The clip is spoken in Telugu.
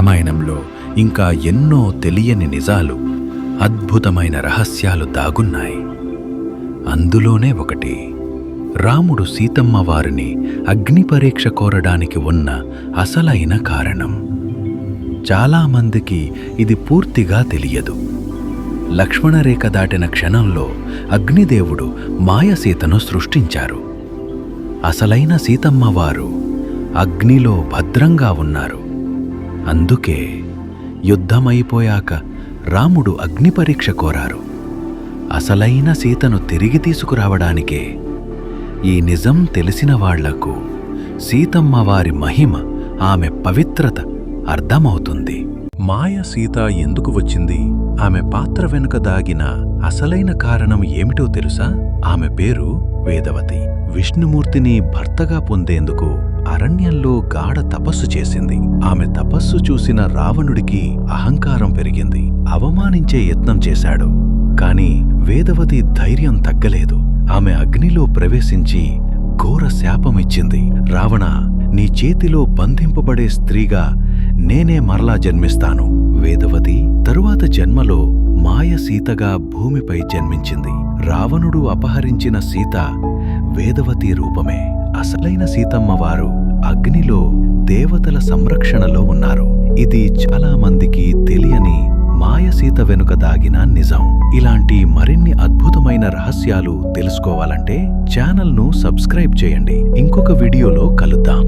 రామాయణంలో ఇంకా ఎన్నో తెలియని నిజాలు అద్భుతమైన రహస్యాలు దాగున్నాయి. అందులోనే ఒకటి రాముడు సీతమ్మ వారిని అగ్నిపరీక్ష కోరడానికి ఉన్న అసలైన కారణం. చాలామందికి ఇది పూర్తిగా తెలియదు. లక్ష్మణరేఖ దాటిన క్షణంలో అగ్నిదేవుడు మాయసీతను సృష్టించారు. అసలైన సీతమ్మవారు అగ్నిలో భద్రంగా ఉన్నారు. అందుకే యుద్ధమైపోయాక రాముడు అగ్ని పరీక్ష కోరారు. అసలైన సీతను తిరిగి తీసుకురావడానికే ఈ నిజం తెలిసిన వాళ్ళకు సీతమ్మ వారి మహిమ ఆమె పవిత్రత అర్థమవుతుంది. మాయ సీత ఎందుకు వచ్చింది? ఆమె పాత్ర వెనుక దాగిన అసలైన కారణం ఏమిటో తెలుసా? ఆమె పేరు వేదవతి. విష్ణుమూర్తిని భర్తగా పొందేందుకు అరణ్యంలో గాఢ తపస్సు చేసింది. ఆమె తపస్సు చూసిన రావణుడికి అహంకారం పెరిగింది. అవమానించే యత్నం చేశాడు. కాని వేదవతి ధైర్యం తగ్గలేదు. ఆమె అగ్నిలో ప్రవేశించి ఘోర శాపమిచ్చింది రావణ నీ చేతిలో బంధింపబడే స్త్రీగా నేనే మరలా జన్మిస్తాను. వేదవతి తరువాత జన్మలో మాయ సీతగా భూమిపై జన్మించింది. రావణుడు అపహరించిన సీత వేదవతి రూపమే. అసలైన సీతమ్మ వారు అగ్నిలో దేవతల సంరక్షణలో ఉన్నారు. ఇది చాలా మందికి తెలియని మాయసీత వెనుక దాగిన నిజం. ఇలాంటి మరిన్ని అద్భుతమైన రహస్యాలు తెలుసుకోవాలంటే ఛానల్ను సబ్స్క్రైబ్ చేయండి. ఇంకొక వీడియోలో కలుద్దాం.